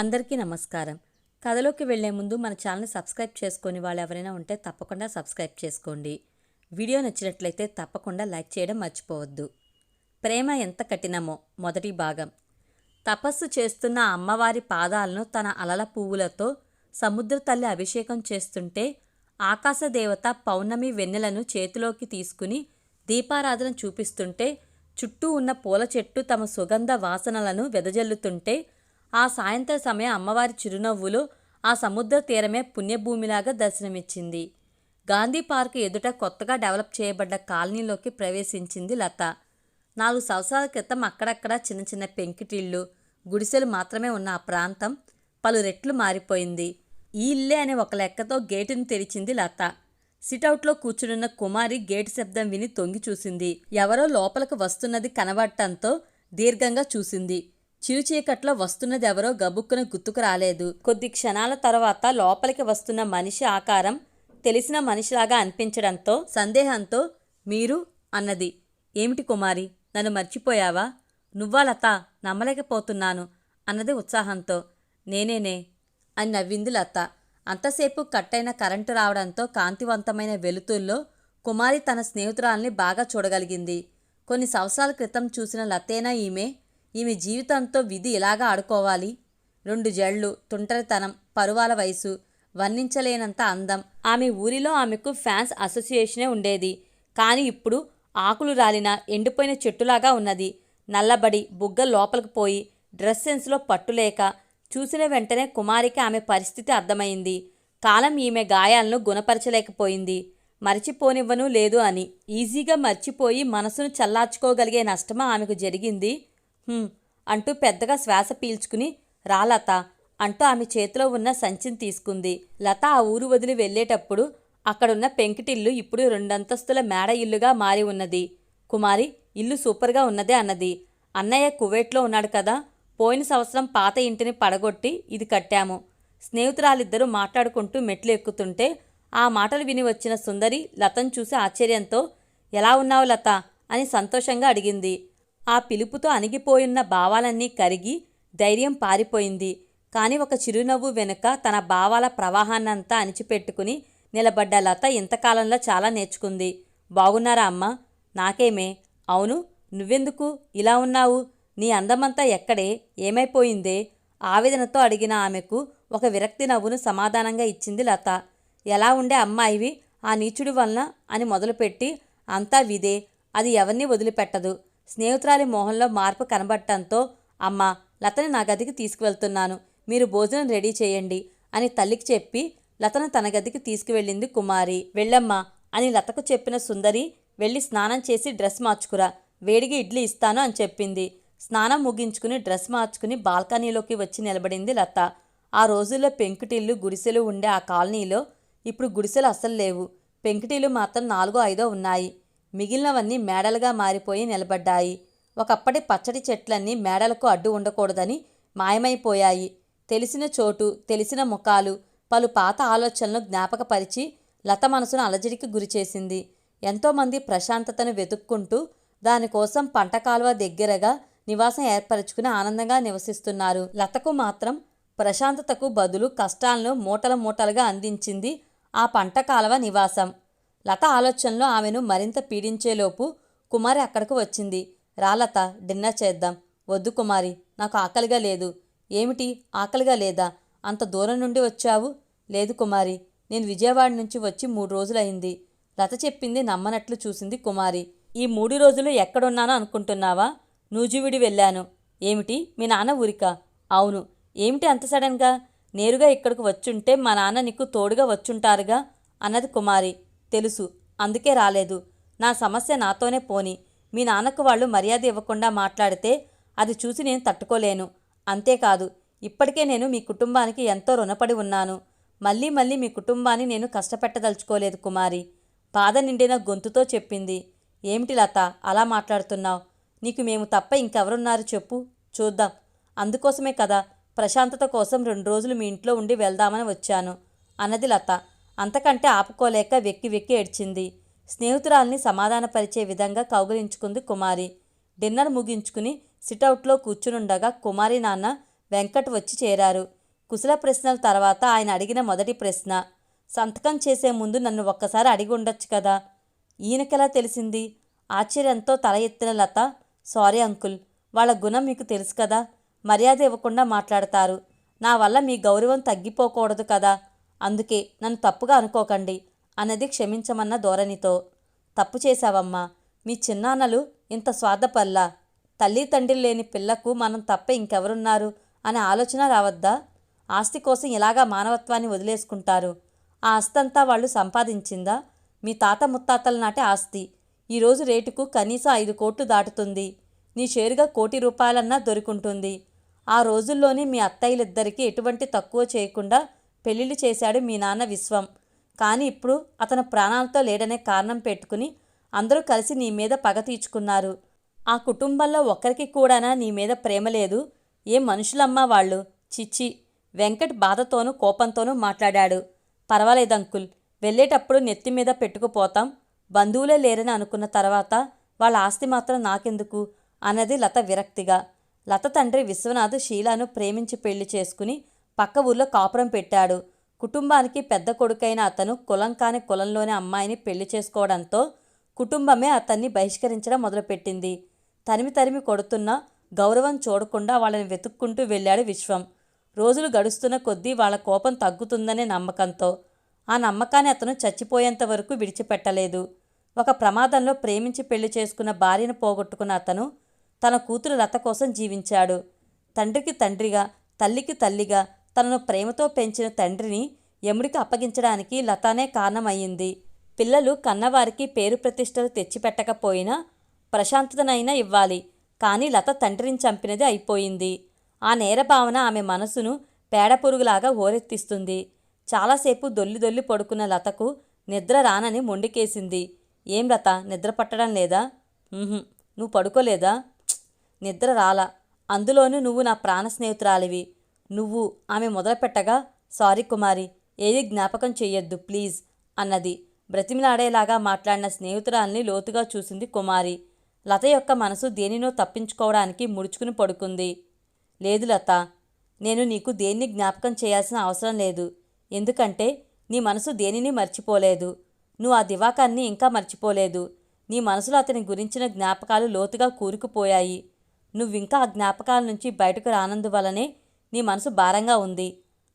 అందరికీ నమస్కారం. కథలోకి వెళ్ళే ముందు మన ఛానల్ సబ్స్క్రైబ్ చేసుకొని వాళ్ళు ఎవరైనా ఉంటే తప్పకుండా సబ్స్క్రైబ్ చేసుకోండి. వీడియో నచ్చినట్లయితే తప్పకుండా లైక్ చేయడం మర్చిపోవద్దు. ప్రేమ ఎంత కఠినమో మొదటి భాగం. తపస్సు చేస్తున్న అమ్మవారి పాదాలను తన అలల పువ్వులతో సముద్ర తల్లి అభిషేకం చేస్తుంటే ఆకాశదేవత పౌర్ణమి వెన్నెలను చేతిలోకి తీసుకుని దీపారాధన చూపిస్తుంటే చుట్టూ ఉన్న పూల చెట్టు తమ సుగంధ వాసనలను వెదజల్లుతుంటే ఆ సాయంత్ర సమయం అమ్మవారి చిరునవ్వులు ఆ సముద్ర తీరమే పుణ్యభూమిలాగా దర్శనమిచ్చింది. గాంధీ పార్క్ ఎదుట కొత్తగా డెవలప్ చేయబడ్డ కాలనీలోకి ప్రవేశించింది లత. నాలుగు సంవత్సరాల క్రితం అక్కడక్కడ చిన్న చిన్న పెంకిటిళ్ళు గుడిసెలు మాత్రమే ఉన్న ఆ ప్రాంతం పలు రెట్లు మారిపోయింది. ఈ ఇల్లే అనే ఒక లెక్కతో గేటును తెరిచింది లత. సిటౌట్లో కూర్చునున్న కుమారి గేటు శబ్దం విని తొంగి చూసింది. ఎవరో లోపలికి వస్తున్నది కనబడటంతో దీర్ఘంగా చూసింది. చిరుచీకట్లో వస్తున్నదెవరో గబుక్కున గుర్తుకు రాలేదు. కొద్ది క్షణాల తర్వాత లోపలికి వస్తున్న మనిషి ఆకారం తెలిసిన మనిషిలాగా అనిపించడంతో సందేహంతో మీరు అన్నది. ఏమిటి కుమారి? నన్ను మర్చిపోయావా? నువ్వా లత? నమ్మలేకపోతున్నాను అన్నది ఉత్సాహంతో. నేనేనే? అని నవ్వింది లత. అంతసేపు కట్టైన కరెంటు రావడంతో కాంతివంతమైన వెలుతుల్లో కుమారి తన స్నేహితురాల్ని బాగా చూడగలిగింది. కొన్ని సంవత్సరాల క్రితం చూసిన లతేనా ఈమె ఈమె జీవితంతో విధి ఇలాగా ఆడుకోవాలి? రెండు జళ్ళు తుంటరితనం పరువాల వయసు వర్ణించలేనంత అందం. ఆమె ఊరిలో ఆమెకు ఫ్యాన్స్ అసోసియేషనే ఉండేది. కానీ ఇప్పుడు ఆకులు రాలిన ఎండిపోయిన చెట్టులాగా ఉన్నది. నల్లబడి బుగ్గ లోపలికి పోయి డ్రెస్ సెన్స్లో పట్టులేక చూసిన వెంటనే కుమారికి ఆమె పరిస్థితి అర్థమైంది. కాలం ఈమె గాయాలను గుణపరచలేకపోయింది. మర్చిపోనివ్వను లేదు అని ఈజీగా మర్చిపోయి మనసును చల్లార్చుకోగలిగే నష్టమా ఆమెకు జరిగింది? అంటూ పెద్దగా శ్వాస పీల్చుకుని రా లత అంటూ ఆమె చేతిలో ఉన్న సంచిని తీసుకుంది. లత ఆ ఊరు వదిలి వెళ్ళేటప్పుడు అక్కడున్న పెంకిటిల్లు ఇప్పుడు రెండంతస్తుల మేడ ఇల్లుగా మారి ఉన్నది. కుమారి ఇల్లు సూపర్గా ఉన్నదే అన్నది. అన్నయ్య కువైట్లో ఉన్నాడు కదా పోయిన సంవత్సరం పాత ఇంటిని పడగొట్టి ఇది కట్టాము. స్నేహితురాలిద్దరూ మాట్లాడుకుంటూ మెట్లు ఎక్కుతుంటే ఆ మాటలు విని వచ్చిన సుందరి లతను చూసి ఆశ్చర్యంతో ఎలా ఉన్నావు లత? అని సంతోషంగా అడిగింది. ఆ పిలుపుతో అణిగిపోయున్న భావాలన్నీ కరిగి ధైర్యం పారిపోయింది. కాని ఒక చిరునవ్వు వెనుక తన భావాల ప్రవాహాన్నంతా అణిచిపెట్టుకుని నిలబడ్డ లత ఇంతకాలంలో చాలా నేర్చుకుంది. బాగున్నారా అమ్మా? నాకేమే. అవును నువ్వెందుకు ఇలా ఉన్నావు? నీ అందమంతా ఎక్కడే? ఏమైపోయిందే? ఆవేదనతో అడిగిన ఆమెకు ఒక విరక్తి నవ్వును సమాధానంగా ఇచ్చింది లత. ఎలా ఉండే అమ్మాయివి? ఆ నీచుడి వలన అని మొదలుపెట్టి అంతా విదే. అది ఎవరిని వదిలిపెట్టదు? స్నేహితురాలి మొహంలో మార్పు కనబడటంతో అమ్మా లతని నా గదికి తీసుకువెళ్తున్నాను. మీరు భోజనం రెడీ చేయండి అని తల్లికి చెప్పి లతను తన గదికి తీసుకువెళ్ళింది కుమారి. వెళ్ళమ్మా అని లతకు చెప్పిన సుందరి వెళ్ళి స్నానం చేసి డ్రెస్ మార్చుకురా. వేడిగా ఇడ్లీ ఇస్తాను అని చెప్పింది. స్నానం ముగించుకుని డ్రెస్ మార్చుకుని బాల్కనీలోకి వచ్చి నిలబడింది లత. ఆ రోజుల్లో పెంకుటిల్లు గుడిసెలు ఉండే ఆ కాలనీలో ఇప్పుడు గుడిసెలు అస్సలు లేవు. పెంకుటిల్లు మాత్రం నాలుగో ఐదో ఉన్నాయి. మిగిలినవన్నీ మేడలుగా మారిపోయి నిలబడ్డాయి. ఒకప్పటి పచ్చడి చెట్లన్నీ మేడలకు అడ్డు ఉండకూడదని మాయమైపోయాయి. తెలిసిన చోటు తెలిసిన ముఖాలు పలు పాత ఆలోచనలు జ్ఞాపకపరిచి లత మనసును అలజడికి గురిచేసింది. ఎంతోమంది ప్రశాంతతను వెతుక్కుంటూ దానికోసం పంట కాలువ దగ్గరగా నివాసం ఏర్పరచుకుని ఆనందంగా నివసిస్తున్నారు. లతకు మాత్రం ప్రశాంతతకు బదులు కష్టాలను మూటల మూటలుగా అందించింది ఆ పంట కాలువ నివాసం. లత ఆలోచనలో ఆమెను మరింత పీడించేలోపు కుమారి అక్కడికి వచ్చింది. రాలత డిన్నర్ చేద్దాం. వద్దు కుమారి నాకు ఆకలిగా లేదు. ఏమిటి? ఆకలిగా లేదా? అంత దూరం నుండి వచ్చావు? లేదు కుమారి నేను విజయవాడ నుంచి వచ్చి మూడు రోజులైంది లత చెప్పింది నమ్మనట్లు చూసింది కుమారి. ఈ మూడు రోజులు ఎక్కడున్నానో అనుకుంటున్నావా? నూజివిడి వెళ్ళాను. ఏమిటి? మీ నాన్న ఊరికా? అవును. ఏమిటి అంత సడన్గా? నేరుగా ఇక్కడికి వచ్చుంటే మా నాన్న నీకు తోడుగా వచ్చుంటారుగా? అన్నది కుమారి. తెలుసు. అందుకే రాలేదు. నా సమస్య నాతోనే పోని. మీ నాన్నకు వాళ్ళు మర్యాద ఇవ్వకుండా మాట్లాడితే అది చూసి నేను తట్టుకోలేను. అంతేకాదు ఇప్పటికే నేను మీ కుటుంబానికి ఎంతో రుణపడి ఉన్నాను. మళ్ళీ మళ్ళీ మీ కుటుంబాన్ని నేను కష్టపెట్టదలుచుకోలేదు కుమారి. బాధ నిండిన గొంతుతో చెప్పింది. ఏమిటి లత అలా మాట్లాడుతున్నావు? నీకు మేము తప్ప ఇంకెవరున్నారు చెప్పు. చూద్దాం. అందుకోసమే కదా ప్రశాంతత కోసం రెండు రోజులు మీ ఇంట్లో ఉండి వెళ్దామని వచ్చాను. అన్నది లత. అంతకంటే ఆపుకోలేక వెక్కి వెక్కి ఏడ్చింది. స్నేహితురాల్ని సమాధానపరిచే విధంగా కౌగిలించుకుంది కుమారి. డిన్నర్ ముగించుకుని సిటౌట్లో కూర్చునుండగా కుమారి నాన్న వెంకట్ వచ్చి చేరారు. కుశల ప్రశ్నల తర్వాత ఆయన అడిగిన మొదటి ప్రశ్న సంతకం చేసే ముందు నన్ను ఒక్కసారి అడిగి ఉండొచ్చు కదా? ఈయనకెలా తెలిసింది? ఆశ్చర్యంతో తల ఎత్తిన లత సారీ అంకుల్ వాళ్ళ గుణం మీకు తెలుసు కదా మర్యాద ఇవ్వకుండా మాట్లాడతారు. నా వల్ల మీ గౌరవం తగ్గిపోకూడదు కదా అందుకే నన్ను తప్పుగా అనుకోకండి అన్నది క్షమించమన్న ధోరణితో తప్పు చేశావమ్మా మీ చిన్నాన్నలు ఇంత స్వార్థపల్లా తల్లి తండ్రి లేని పిల్లకు మనం తప్ప ఇంకెవరున్నారు? అనే ఆలోచన రావద్దా? ఆస్తి కోసం ఇలాగా మానవత్వాన్ని వదిలేసుకుంటారు. ఆ ఆస్తంతా వాళ్ళు సంపాదించిందా? మీ తాత ముత్తాతల నాటి ఆస్తి. ఈరోజు రేటుకు కనీసం ఐదు కోట్లు దాటుతుంది. నీ షేరుగా కోటి రూపాయలన్నా దొరికుంటుంది. ఆ రోజుల్లోనే మీ అత్తయ్యలిద్దరికీ ఎటువంటి తక్కువ చేయకుండా పెళ్ళిళ్ళు చేశాడు మీ నాన్న విశ్వం. కానీ ఇప్పుడు అతను ప్రాణాలతో లేడనే కారణం పెట్టుకుని అందరూ కలిసి నీ మీద పగ తీర్చుకున్నారు. ఆ కుటుంబంలో ఒక్కరికి కూడానా నీ మీద ప్రేమ లేదు? ఏ మనుషులమ్మా వాళ్ళు? చిచ్చి. వెంకట్ బాధతోనూ కోపంతోనూ మాట్లాడాడు. పర్వాలేదు అంకుల్. వెళ్ళేటప్పుడు నెత్తి మీద పెట్టుకుపోతాం. బంధువులే లేరని అనుకున్న తర్వాత వాళ్ళ ఆస్తి మాత్రం నాకెందుకు? అన్నది లత విరక్తిగా. లత తండ్రి విశ్వనాథ్ షీలాను ప్రేమించి పెళ్ళి చేసుకుని పక్క ఊర్లో కాపురం పెట్టాడు. కుటుంబానికి పెద్ద కొడుకైన అతను కులం కాని కులంలోని అమ్మాయిని పెళ్ళి చేసుకోవడంతో కుటుంబమే అతన్ని బహిష్కరించడం మొదలుపెట్టింది. తరిమి తరిమి కొడుతున్న గౌరవం చూడకుండా వాళ్ళని వెతుక్కుంటూ వెళ్ళాడు విశ్వం. రోజులు గడుస్తున్న కొద్దీ వాళ్ళ కోపం తగ్గుతుందనే నమ్మకంతో. ఆ నమ్మకాన్ని అతను చచ్చిపోయేంత వరకు విడిచిపెట్టలేదు. ఒక ప్రమాదంలో ప్రేమించి పెళ్ళి చేసుకున్న భార్యను పోగొట్టుకున్న అతను తన కూతురు లత కోసం జీవించాడు. తండ్రికి తండ్రిగా తల్లికి తల్లిగా తనను ప్రేమతో పెంచిన తండ్రిని యముడికి అప్పగించడానికి లతానే కారణమయ్యింది. పిల్లలు కన్నవారికి పేరు ప్రతిష్టలు తెచ్చిపెట్టకపోయినా ప్రశాంతతనైనా ఇవ్వాలి. కానీ లత తండ్రిని చంపినది అయిపోయింది. ఆ నేర భావన ఆమె మనసును పేడపురుగులాగా హోరెత్తిస్తుంది చాలాసేపు దొల్లి దొల్లి పడుకున్న లతకు నిద్ర రానని మొండికేసింది. ఏం లత నిద్ర పట్టడం లేదా? నువ్వు పడుకోలేదా? నిద్ర రాలా. అందులోనూ నువ్వు నా ప్రాణ స్నేహితురాలివి నువ్వు ఆమె మొదలుపెట్టగా సారీ కుమారి ఏది జ్ఞాపకం చెయ్యొద్దు ప్లీజ్ అన్నది. బ్రతిమిలాడేలాగా మాట్లాడిన స్నేహితురాల్ని లోతుగా చూసింది కుమారి. లత యొక్క మనసు దేనినో తప్పించుకోవడానికి ముడుచుకుని పడుకుంది. లేదు లత నేను నీకు దేన్ని జ్ఞాపకం చేయాల్సిన అవసరం లేదు. ఎందుకంటే నీ మనసు దేనిని మర్చిపోలేదు. నువ్వు ఆ దివాకాన్ని ఇంకా మర్చిపోలేదు. నీ మనసులో అతని గురించిన జ్ఞాపకాలు లోతుగా కూరుకుపోయాయి. నువ్వింకా ఆ జ్ఞాపకాల నుంచి బయటకు రానందువలనే నీ మనసు భారంగా ఉంది.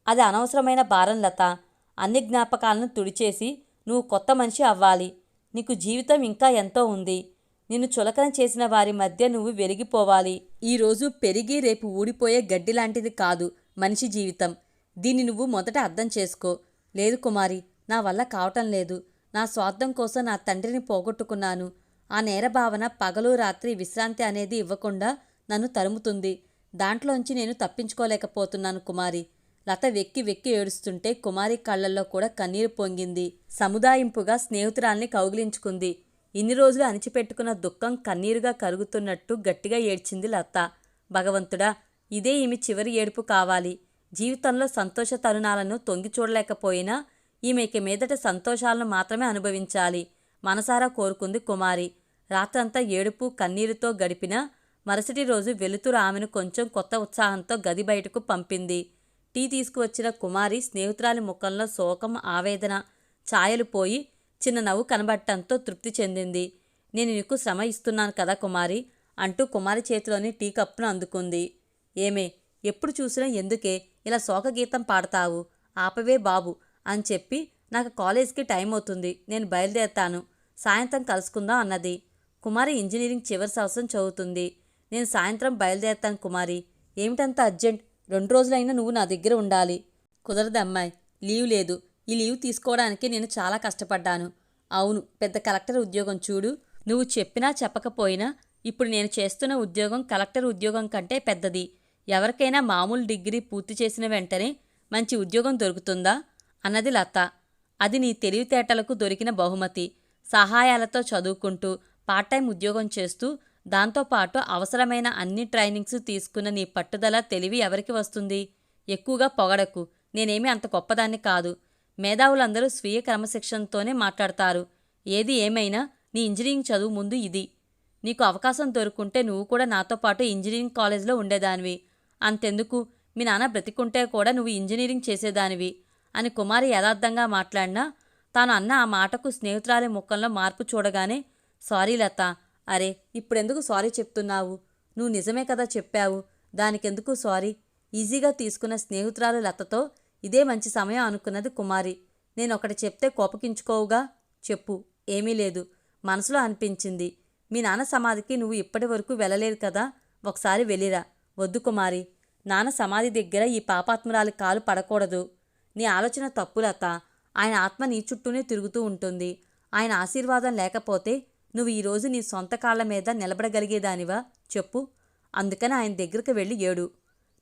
అది అనవసరమైన భారం లత. అన్ని జ్ఞాపకాలను తుడిచేసి నువ్వు కొత్త మనిషి అవ్వాలి. నీకు జీవితం ఇంకా ఎంతో ఉంది. నిన్ను చులకన చేసిన వారి మధ్య నువ్వు వెలిగిపోవాలి. ఈరోజు పెరిగి రేపు ఊడిపోయే గడ్డి లాంటిది కాదు మనిషి జీవితం. దీన్ని నువ్వు మొదట అర్థం చేసుకో. లేదు కుమారి నా వల్ల కావటం లేదు. నా స్వార్థం కోసం నా తండ్రిని పోగొట్టుకున్నాను. ఆ నేర భావన పగలు రాత్రి విశ్రాంతి అనేది ఇవ్వకుండా నన్ను తరుముతుంది. దాంట్లోంచి నేను తప్పించుకోలేకపోతున్నాను కుమారి. లత వెక్కి వెక్కి ఏడుస్తుంటే కుమారి కళ్ళల్లో కూడా కన్నీరు పొంగింది. సముదాయింపుగా స్నేహితురాల్ని కౌగిలించుకుంది. ఇన్ని రోజులు అణిచిపెట్టుకున్న దుఃఖం కన్నీరుగా కరుగుతున్నట్టు గట్టిగా ఏడ్చింది లత. భగవంతుడా ఇదే ఈమె చివరి ఏడుపు కావాలి. జీవితంలో సంతోష తరుణాలను తొంగి చూడలేకపోయినా ఈమెకి మీదట సంతోషాలను మాత్రమే అనుభవించాలి. మనసారా కోరుకుంది కుమారి. రాత్రంతా ఏడుపు కన్నీరుతో గడిపినా మరుసటి రోజు వెలుతురు ఆమెను కొంచెం కొత్త ఉత్సాహంతో గది బయటకు పంపింది. టీ తీసుకువచ్చిన కుమారి స్నేహితురాలి ముఖంలో శోకం ఆవేదన ఛాయలు పోయి చిన్న నవ్వు కనబడటంతో తృప్తి చెందింది. నేను నీకు శ్రమ ఇస్తున్నాను కదా కుమారి అంటూ కుమారి చేతిలోని టీ కప్పును అందుకుంది. ఏమే ఎప్పుడు చూసినా ఎందుకే? ఇలా శోకగీతం పాడతావు? ఆపవే బాబు అని చెప్పి నాకు కాలేజ్కి టైం అవుతుంది నేను బయలుదేరతాను సాయంత్రం కలుసుకుందాం అన్నది. కుమారి ఇంజనీరింగ్ చివరి సంవత్సరం చదువుతుంది. నేను సాయంత్రం బయలుదేరతాను కుమారి. ఏమిటంత అర్జెంట్? రెండు రోజులైనా నువ్వు నా దగ్గర ఉండాలి. కుదరదు అమ్మాయి. లీవ్ లేదు. ఈ లీవ్ తీసుకోవడానికి నేను చాలా కష్టపడ్డాను. అవును పెద్ద కలెక్టర్ ఉద్యోగం చూడు. నువ్వు చెప్పినా చెప్పకపోయినా ఇప్పుడు నేను చేస్తున్న ఉద్యోగం కలెక్టర్ ఉద్యోగం కంటే పెద్దది. ఎవరికైనా మామూలు డిగ్రీ పూర్తి చేసిన వెంటనే మంచి ఉద్యోగం దొరుకుతుందా? అన్నది లత. అది నీ తెలివితేటలకు దొరికిన బహుమతి. సహాయాలతో చదువుకుంటూ పార్ట్ టైం ఉద్యోగం చేస్తూ దాంతోపాటు అవసరమైన అన్ని ట్రైనింగ్స్ తీసుకున్న నీ పట్టుదల తెలివి ఎవరికి వస్తుంది? ఎక్కువగా పొగడకు. నేనేమీ అంత గొప్పదాన్ని కాదు. మేధావులందరూ స్వీయ క్రమశిక్షణతోనే మాట్లాడతారు. ఏది ఏమైనా నీ ఇంజనీరింగ్ చదువు ముందు ఇది. నీకు అవకాశం దొరుకుంటే నువ్వు కూడా నాతో పాటు ఇంజనీరింగ్ కాలేజ్లో ఉండేదానివి. అంతెందుకు? మీ నాన్న బ్రతికుంటే కూడా నువ్వు ఇంజనీరింగ్ చేసేదానివి. అని కుమారి యథార్థంగా మాట్లాడినా తాను అన్న ఆ మాటకు స్నేహితురాలి ముఖంలో మార్పు చూడగానే సారీ లత అరే ఇప్పుడెందుకు సారీ చెప్తున్నావు? నువ్వు నిజమే కదా చెప్పావు. దానికెందుకు సారీ? ఈజీగా తీసుకున్న స్నేహితురాలు లతతో ఇదే మంచి సమయం అనుకున్నది కుమారి. నేను ఒకటి చెప్తే కోపకించుకోవుగా చెప్పు. ఏమీ లేదు. మనసులో అనిపించింది. మీ నాన్న సమాధికి నువ్వు ఇప్పటి వరకు వెళ్ళలేదు కదా? ఒకసారి వెళ్ళిరా. వద్దు కుమారి. నాన్న సమాధి దగ్గర ఈ పాపాత్మురాలి కాలు పడకూడదు. నీ ఆలోచన తప్పులత ఆయన ఆత్మ నీ చుట్టూనే తిరుగుతూ ఉంటుంది. ఆయన ఆశీర్వాదం లేకపోతే నువ్వు ఈరోజు నీ సొంత కాళ్ళ మీద నిలబడగలిగేదానివా? చెప్పు. అందుకని ఆయన దగ్గరికి వెళ్ళి ఏడు.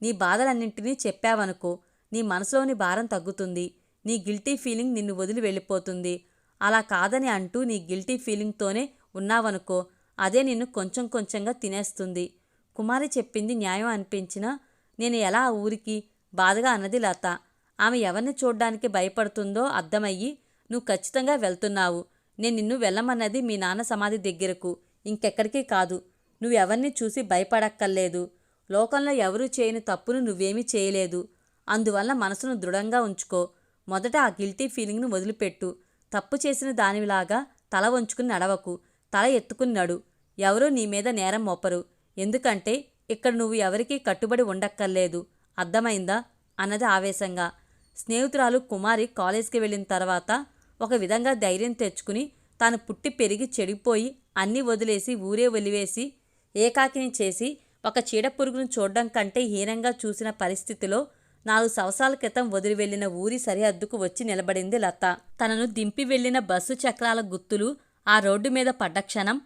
నీ బాధలన్నింటినీ చెప్పావనుకో నీ మనసులోని భారం తగ్గుతుంది నీ గిల్టీ ఫీలింగ్ నిన్ను వదిలి వెళ్ళిపోతుంది. అలా కాదని అంటూ నీ గిల్టీ ఫీలింగ్తోనే ఉన్నావనుకో అదే నిన్ను కొంచెం కొంచెంగా తినేస్తుంది. కుమారి చెప్పింది న్యాయం అనిపించినా నేను ఎలా ఆ ఊరికి? బాధగా అన్నది లత. ఆమె ఎవరిని చూడ్డానికి భయపడుతుందో అర్థమయ్యి నువ్వు ఖచ్చితంగా వెళ్తున్నావు. నేను నిన్ను వెళ్ళమన్నది మీ నాన్న సమాధి దగ్గరకు. ఇంకెక్కడికి కాదు. నువ్వెవరిని చూసి భయపడక్కర్లేదు. లోకంలో ఎవరూ చేయని తప్పును నువ్వేమీ చేయలేదు. అందువల్ల మనసును దృఢంగా ఉంచుకో. మొదట ఆ గిల్టీ ఫీలింగ్ను వదిలిపెట్టు. తప్పు చేసిన దానిలాగా తల వంచుకుని నడవకు. తల ఎత్తుకుని నడు. ఎవరూ నీ మీద నేరం మోపరు. ఎందుకంటే ఇక్కడ నువ్వు ఎవరికీ కట్టుబడి ఉండక్కర్లేదు. అర్థమైందా? అన్నది ఆవేశంగా. స్నేహితురాలు కుమారి కాలేజ్కి వెళ్ళిన తర్వాత ఒక విధంగా ధైర్యం తెచ్చుకుని తాను పుట్టి పెరిగి చెడిపోయి అన్నీ వదిలేసి ఊరే వలివేసి ఏకాకిని చేసి ఒక చీడపురుగును చూడడం కంటే హీనంగా చూసిన పరిస్థితిలో నాలుగు సంవత్సరాల క్రితం వదిలి వెళ్ళిన ఊరి సరిహద్దుకు వచ్చి నిలబడింది లత. తనను దింపి వెళ్ళిన బస్సు చక్రాల గుర్తులు ఆ రోడ్డు మీద పడ్డ క్షణం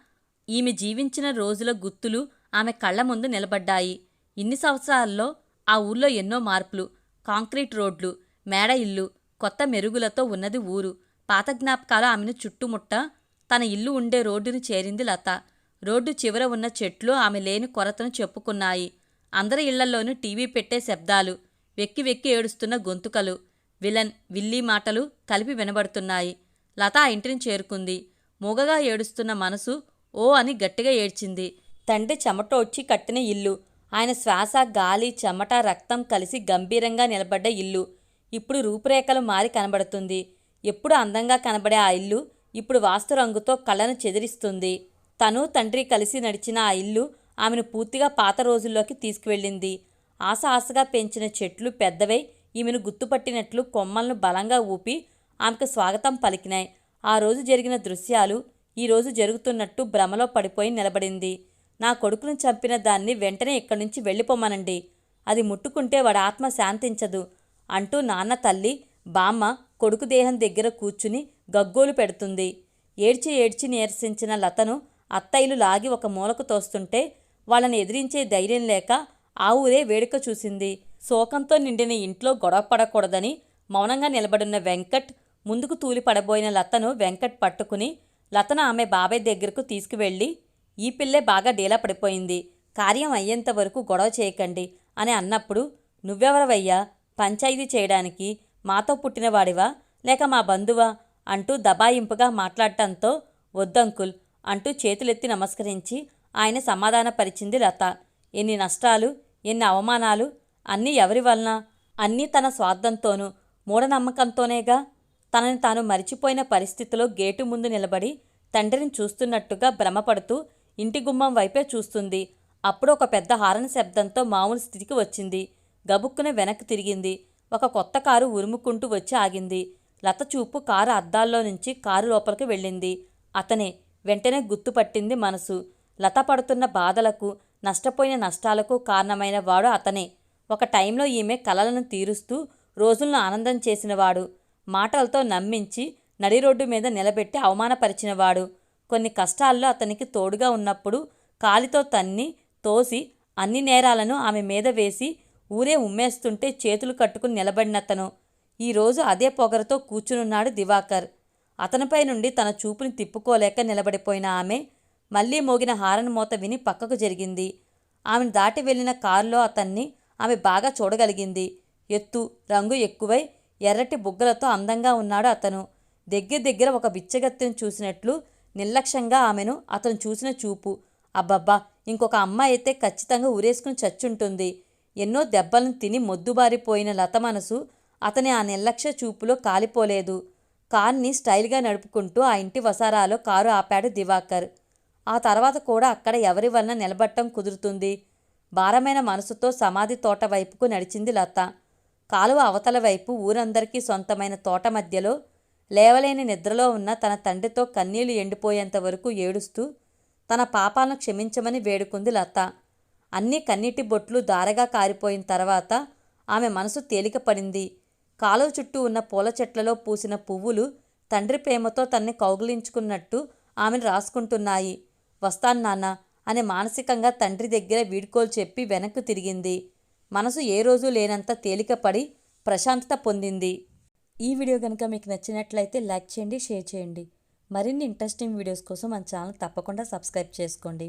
ఈమె జీవించిన రోజుల గుర్తులు ఆమె కళ్ళ ముందు నిలబడ్డాయి. ఇన్ని సంవత్సరాల్లో ఆ ఊర్లో ఎన్నో మార్పులు కాంక్రీట్ రోడ్లు మేడ ఇల్లు కొత్త మెరుగులతో ఉన్నది ఊరు. పాత జ్ఞాపకాలు ఆమెను చుట్టుముట్ట తన ఇల్లు ఉండే రోడ్డును చేరింది లత. రోడ్డు చివర ఉన్న చెట్లు ఆమె లేని కొరతను చెప్పుకున్నాయి. అందరి ఇళ్ళల్లోనూ టీవీ పెట్టే శబ్దాలు వెక్కి వెక్కి ఏడుస్తున్న గొంతుకలు విలన్ విల్లీ మాటలు కలిపి వినబడుతున్నాయి. లత ఆ ఇంటిని చేరుకుంది. మూగగా ఏడుస్తున్న మనసు ఓ అని గట్టిగా ఏడ్చింది. తండ్రి చెమటోడ్చి కట్టిన ఇల్లు ఆయన శ్వాస గాలి చెమట రక్తం కలిసి గంభీరంగా నిలబడ్డ ఇల్లు. ఇప్పుడు రూపురేఖలు మారి కనబడుతుంది. ఎప్పుడు అందంగా కనబడే ఆ ఇల్లు ఇప్పుడు వాస్తు రంగుతో కళ్ళను చెదిరిస్తుంది. తను తండ్రి కలిసి నడిచిన ఆ ఇల్లు ఆమెను పూర్తిగా పాత రోజుల్లోకి తీసుకువెళ్ళింది. ఆశ ఆశగా పెంచిన చెట్లు పెద్దవై ఈమెను గుర్తుపట్టినట్లు కొమ్మలను బలంగా ఊపి ఆమెకు స్వాగతం పలికినాయి. ఆ రోజు జరిగిన దృశ్యాలు ఈరోజు జరుగుతున్నట్టు భ్రమలో పడిపోయి నిలబడింది. నా కొడుకును చంపిన దాన్ని వెంటనే ఇక్కడి నుంచి వెళ్ళిపోమనండి. అది ముట్టుకుంటే వాడి ఆత్మ శాంతించదు అంటూ నాన్న తల్లి బామ్మ కొడుకు దేహం దగ్గర కూర్చుని గగ్గోలు పెడుతుంది. ఏడ్చి ఏడ్చి నీరసించిన లతను అత్తయ్యలు లాగి ఒక మూలకు తోస్తుంటే వాళ్ళని ఎదిరించే ధైర్యం లేక ఆ ఊరే వేడుక చూసింది. శోకంతో నిండిన ఇంట్లో గొడవ పడకూడదని మౌనంగా నిలబడున్న వెంకట్ ముందుకు తూలి పడబోయిన లతను వెంకట్ పట్టుకుని లతను ఆమె బాబాయ్ దగ్గరకు తీసుకువెళ్ళి ఈ పిల్లే బాగా డీలా పడిపోయింది. కార్యం అయ్యేంత వరకు గొడవ చేయకండి అని అన్నప్పుడు నువ్వెవరవయ్యా? పంచాయతీ చేయడానికి మాతో పుట్టినవాడివా? లేక మా బంధువా? అంటూ దబాయింపుగా మాట్లాడటంతో వద్దంకుల్ అంటూ చేతులెత్తి నమస్కరించి ఆయన సమాధానపరిచింది లత. ఎన్ని నష్టాలు ఎన్ని అవమానాలు అన్నీ ఎవరి వలన? అన్నీ తన స్వార్థంతోనూ మూఢనమ్మకంతోనేగా? తనని తాను మరిచిపోయిన పరిస్థితిలో గేటు ముందు నిలబడి తండ్రిని చూస్తున్నట్టుగా భ్రమపడుతూ ఇంటి గుమ్మం వైపే చూస్తుంది. అప్పుడు ఒక పెద్ద హారన్ శబ్దంతో మామూలు స్థితికి వచ్చింది. గబుక్కున వెనక్కి తిరిగింది. ఒక కొత్త కారు ఉరుముకుంటూ వచ్చి ఆగింది. లత చూపు కారు అద్దాల్లో నుంచి కారు లోపలికి వెళ్ళింది. అతనే వెంటనే గుర్తుపట్టింది మనసు. లత పడుతున్న బాధలకు నష్టపోయిన నష్టాలకు కారణమైన వాడు అతనే. ఒక టైంలో ఈమె కలలను తీరుస్తూ రోజులను ఆనందం చేసినవాడు. మాటలతో నమ్మించి నడి రోడ్డు మీద నిలబెట్టి అవమానపరిచినవాడు. కొన్ని కష్టాల్లో అతనికి తోడుగా ఉన్నప్పుడు కాలితో తన్ని తోసి అన్ని నేరాలను ఆమె మీద వేసి ఊరే ఉమ్మేస్తుంటే చేతులు కట్టుకుని నిలబడినతను. ఈరోజు అదే పొగరతో కూర్చునున్నాడు దివాకర్. అతనిపై నుండి తన చూపుని తిప్పుకోలేక నిలబడిపోయిన ఆమె మళ్ళీ మోగిన హారన్ మూత విని పక్కకు జరిగింది. ఆమెను దాటి వెళ్ళిన కారులో అతన్ని ఆమె బాగా చూడగలిగింది. ఎత్తు రంగు ఎక్కువై ఎర్రటి బుగ్గలతో అందంగా ఉన్నాడు అతను. దగ్గర దగ్గర ఒక బిచ్చగత్తెను చూసినట్లు నిర్లక్ష్యంగా ఆమెను అతను చూసిన చూపు. అబ్బబ్బా ఇంకొక అమ్మాయి అయితే ఖచ్చితంగా ఊరేసుకుని చచ్చుంటుంది. ఎన్నో దెబ్బలను తిని మొద్దుబారిపోయిన లత మనసు అతని ఆ నిర్లక్ష్య చూపులో కాలిపోలేదు. కార్ని స్టైల్గా నడుపుకుంటూ ఆ ఇంటి వసారాలో కారు ఆపాడు దివాకర్. ఆ తర్వాత కూడా అక్కడ ఎవరి వలన నిలబట్టం కుదురుతుంది? భారమైన మనసుతో సమాధి తోట వైపుకు నడిచింది లత. కాలువ అవతల వైపు ఊరందరికీ సొంతమైన తోట మధ్యలో లేవలేని నిద్రలో ఉన్న తన తండ్రితో కన్నీళ్ళు ఎండిపోయేంత వరకు ఏడుస్తూ తన పాపాలను క్షమించమని వేడుకుంది లత. అన్ని కన్నీటి బొట్లు దారగా కారిపోయిన తర్వాత ఆమె మనసు తేలికపడింది. కాలువ చుట్టూ ఉన్న పూల చెట్లలో పూసిన పువ్వులు తండ్రి ప్రేమతో తన్ని కౌగిలించుకున్నట్టు ఆమెను రాసుకుంటున్నాయి. వస్తాను నాన్న అని మానసికంగా తండ్రి దగ్గర వీడ్కోలు చెప్పి వెనక్కు తిరిగింది. మనసు ఏ రోజు లేనంత తేలికపడి ప్రశాంతత పొందింది. ఈ వీడియో కనుక మీకు నచ్చినట్లయితే లైక్ చేయండి షేర్ చేయండి. మరిన్ని ఇంట్రెస్టింగ్ వీడియోస్ కోసం మన ఛానల్ తప్పకుండా సబ్స్క్రైబ్ చేసుకోండి.